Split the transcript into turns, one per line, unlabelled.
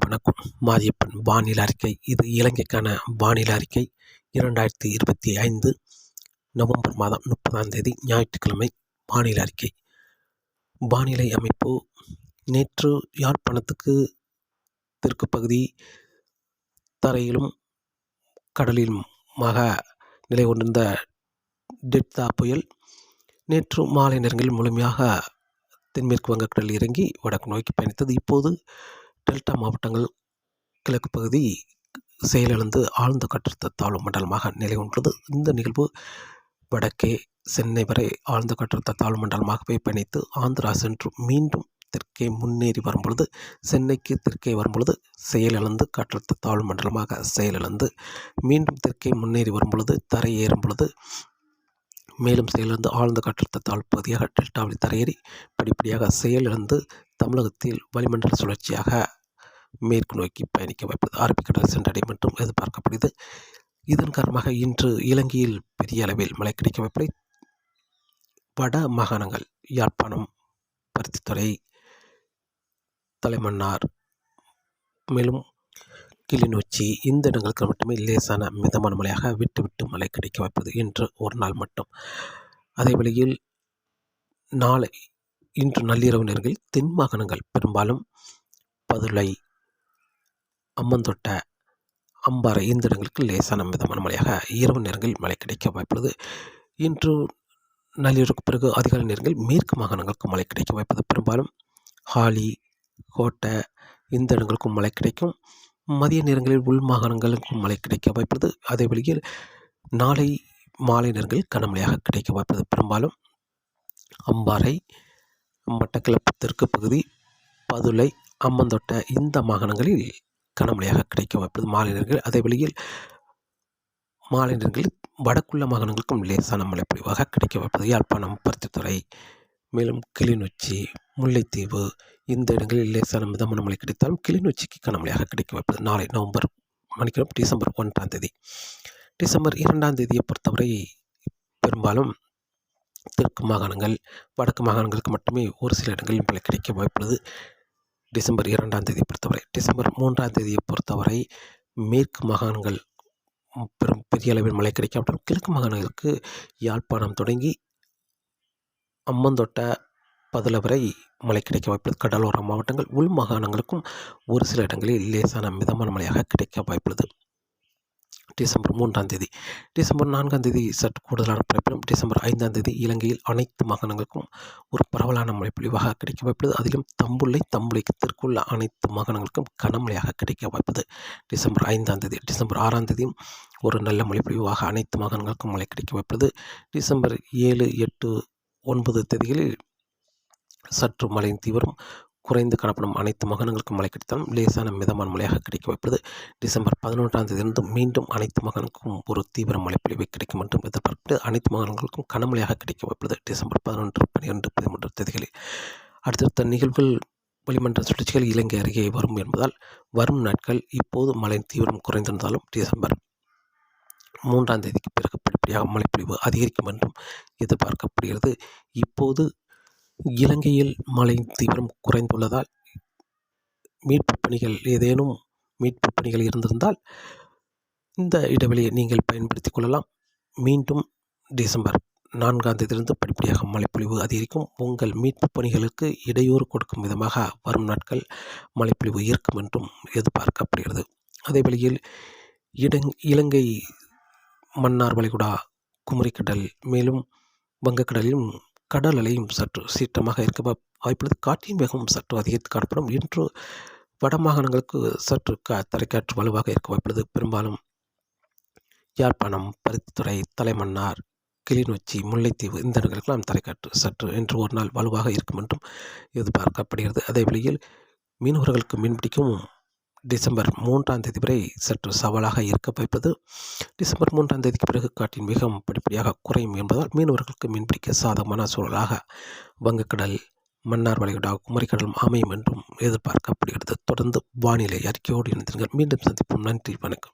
வணக்கம். மாரியப்பன் வானிலை அறிக்கை. இது இலங்கைக்கான வானிலை அறிக்கை. இரண்டாயிரத்தி இருபத்தி ஐந்து நவம்பர் மாதம் முப்பதாம் தேதி ஞாயிற்றுக்கிழமை வானிலை அறிக்கை. வானிலை அமைப்பு. நேற்று யாழ்ப்பாணத்துக்கு தெற்கு பகுதி தரையிலும் கடலிலுமாக நிலை கொண்டிருந்த டெப்தா புயல் நேற்று மாலை நேரங்களில் முழுமையாக தென்மேற்கு வங்கக்கடலில் இறங்கி வடக்கு நோக்கி பயணித்தது. இப்போது டெல்டா மாவட்டங்கள் கிழக்கு பகுதி செயலிழந்து ஆழ்ந்த காற்றழுத்த தாழ்வு மண்டலமாக நிலை கொண்டுள்ளது. இந்த நிகழ்வு வடக்கே சென்னை வரை ஆழ்ந்த காற்றழுத்த தாழ்வு மண்டலமாகவே பயணித்து ஆந்திரா சென்று மீண்டும் தெற்கே முன்னேறி வரும்பொழுது சென்னைக்கு தெற்கே வரும்பொழுது செயலிழந்து காற்றழுத்த தாழ்வு மண்டலமாக செயலிழந்து மீண்டும் தெற்கே முன்னேறி வரும்பொழுது தரையேறும் பொழுது மேலும் செயலிழந்து ஆழ்ந்த காற்றழுத்த பகுதியாக டெல்டாவில் தரையேறி படிப்படியாக செயலிழந்து தமிழகத்தில் வளிமண்டல சுழற்சியாக மேற்கு நோக்கி பயணிக்க வைப்பது அரபிக்கடல் சென்றடை மற்றும் எதிர்பார்க்கப்படுகிறது. இதன் காரணமாக இன்று இலங்கையில் பெரிய அளவில் மழை கிடைக்க வைப்பதை வட மாகாணங்கள் யாழ்ப்பாணம் பருத்தித்துறை தலைமன்னார் மேலும் கிளிநொச்சி இந்த இடங்களுக்கு மட்டுமே லேசான மிதமான மழையாக விட்டு விட்டு மழை கிடைக்க வைப்பது என்று ஒரு நாள் மட்டும். அதே வழியில் நாளை இன்று நள்ளிரவு நேரங்களில் தென் மாகாணங்கள் பெரும்பாலும் பதுளை அம்மந்தொட்ட அம்பாறை இந்த இடங்களுக்கு லேசான மிதமான மழையாக இரவு நேரங்களில் மழை கிடைக்க வாய்ப்புள்ளது. இன்று நள்ளிரவுக்கு பிறகு அதிகாலை நேரங்களில் மேற்கு மாகாணங்களுக்கு மழை கிடைக்க வாய்ப்பது பெரும்பாலும் ஹாலி கோட்டை இந்த இடங்களுக்கும் மழை கிடைக்கும். மதிய நேரங்களில் உள் மாகாணங்களுக்கும் மழை கிடைக்க வாய்ப்புள்ளது அதே வழியில் நாளை மாலை நேரங்களில் கனமழையாக கிடைக்க வாய்ப்பது. பெரும்பாலும் அம்பாறை மட்டக்களப்பு தெற்கு பகுதி பதுளை அம்மந்தொட்டை இந்த மாகாணங்களில் கனமழையாக கிடைக்க வாய்ப்பது. மாலை நேரங்கள் அதே வழியில் மாலை நேரங்களில் வடக்குள்ள மாகாணங்களுக்கும் லேசான மழை பொழிவாக கிடைக்க வாய்ப்பது. யாழ்ப்பாணம் பருத்தித்துறை மேலும் கிளிநொச்சி முல்லைத்தீவு. இந்த இடங்களில் லேசான மிதமான மழை கிடைத்தாலும் கிளிநொச்சிக்கு கனமழையாக கிடைக்க வாய்ப்பது. நாளை நவம்பர் மணிக்கிழமை டிசம்பர் ஒன்றாம் தேதி. டிசம்பர் இரண்டாம் தேதியை பொறுத்தவரை பெரும்பாலும் தெற்கு மாகாணங்கள் வடக்கு மாகாணங்களுக்கு மட்டுமே ஒரு சில இடங்களில் மழை கிடைக்க வாய்ப்புள்ளது. டிசம்பர் இரண்டாம் தேதி பொறுத்தவரை டிசம்பர் மூன்றாம் தேதியை பொறுத்தவரை மேற்கு மாகாணங்கள் பெரும் பெரிய அளவில் மழை கிடைக்காவிட்டாலும் கிழக்கு மாகாணங்களுக்கு யாழ்ப்பாணம் தொடங்கி அம்மந்தொட்ட பதில் வரை மழை கிடைக்க வாய்ப்புள்ளது. கடலோர மாவட்டங்கள் உள் மாகாணங்களுக்கும் ஒரு சில இடங்களில் லேசான மிதமான மழையாக கிடைக்க வாய்ப்புள்ளது. டிசம்பர் மூன்றாம் தேதி. டிசம்பர் நான்காம் தேதி சற்று கூடுதலான பரப்பிலும் டிசம்பர் ஐந்தாம் தேதி இலங்கையில் அனைத்து மாகாணங்களுக்கும் ஒரு பரவலான மழை பொழிவாக கிடைக்க வாய்ப்புள்ளது. அதிலும் தம்புள்ளை தம்புளைக்கு தெற்குள்ள அனைத்து மாகாணங்களுக்கும் கனமழையாக கிடைக்க வாய்ப்பது டிசம்பர் ஐந்தாம் தேதி டிசம்பர் ஆறாம் தேதியும் ஒரு நல்ல மழை பொழிவாக அனைத்து மாகாணங்களுக்கும் மழை கிடைக்க வாய்ப்புள்ளது. டிசம்பர் ஏழு எட்டு ஒன்பது தேதிகளில் சற்று மழையின் தீவிரம் குறைந்து காணப்படும் அனைத்து மாகாணங்களுக்கும் மழை கிடைத்தாலும் லேசான மிதமான மழையாக கிடைக்க வைப்பது டிசம்பர் பதினொன்றாம் தேதியிலிருந்து மீண்டும் அனைத்து மாகாணங்களுக்கும் ஒரு தீவிர மழைப்பொழிவை கிடைக்கும் என்றும் எதிர்பார்ப்பது அனைத்து மாகாணங்களுக்கும் கனமழையாக கிடைக்க வைப்பது டிசம்பர் பதினொன்று பன்னிரெண்டு பதிமூன்று தேதிகளில். அடுத்தடுத்த நிகழ்வுகள் வளிமன்ற சுழற்சிகள் இலங்கை அருகே வரும் என்பதால் வரும் நாட்கள் இப்போது மழையின் தீவிரம் குறைந்திருந்தாலும் டிசம்பர் மூன்றாம் தேதிக்கு பிறகு படிப்படியாக மழைப்பொழிவு அதிகரிக்கும் என்றும் எதிர்பார்க்கப்படுகிறது. இப்போது இலங்கையில் மழை தீவிரம் குறைந்துள்ளதால் மீட்பு பணிகள் ஏதேனும் மீட்பு பணிகள் இருந்திருந்தால் இந்த இடைவெளியை நீங்கள் பயன்படுத்தி கொள்ளலாம். மீண்டும் டிசம்பர் நான்காம் தேதியிலிருந்து படிப்படியாக மழைப்பொழிவு அதிகரிக்கும். உங்கள் மீட்பு பணிகளுக்கு இடையூறு கொடுக்கும் விதமாக வரும் நாட்கள் மழைப்பொழிவு இருக்கும் என்றும் எதிர்பார்க்கப்படுகிறது. அதே வழியில் இடங் இலங்கை மன்னார் வளைகுடா குமரிக்கடல் மேலும் வங்கக்கடலிலும் கடல் அலையும் சற்று சீற்றமாக இருக்க வாய்ப்புள்ளது. காற்றின் வேகமும் சற்று அதிகரித்து காணப்படும். இன்று வட மாகாணங்களுக்கு சற்று கா தரைக்காற்று வலுவாக இருக்க வாய்ப்புள்ளது. பெரும்பாலும் யாழ்ப்பாணம் பருத்தித்துறை தலைமன்னார் கிளிநொச்சி முல்லைத்தீவு இந்த இடங்களுக்கெல்லாம் தரைக்காற்று சற்று இன்று ஒரு நாள் வலுவாக இருக்கும் என்றும் எதிர்பார்க்கப்படுகிறது. அதே வழியில் மீனவர்களுக்கு மீன்பிடிக்கும் டிசம்பர் மூன்றாம் தேதி வரை சற்று சவாலாக இருக்க வைப்பது. டிசம்பர் மூன்றாம் தேதிக்கு பிறகு காற்றின் வேகம் படிப்படியாக குறையும் என்பதால் மீனவர்களுக்கு மீன்பிடிக்க சாதகமான சூழலாக வங்கக்கடல் மன்னார் வளைகுடா குமரிக்கடலும் அமையும் என்றும் எதிர்பார்க்கப்படுகிறது. தொடர்ந்து வானிலை அறிக்கையோடு இணைந்திருங்கள். மீண்டும் சந்திப்போம். நன்றி. வணக்கம்.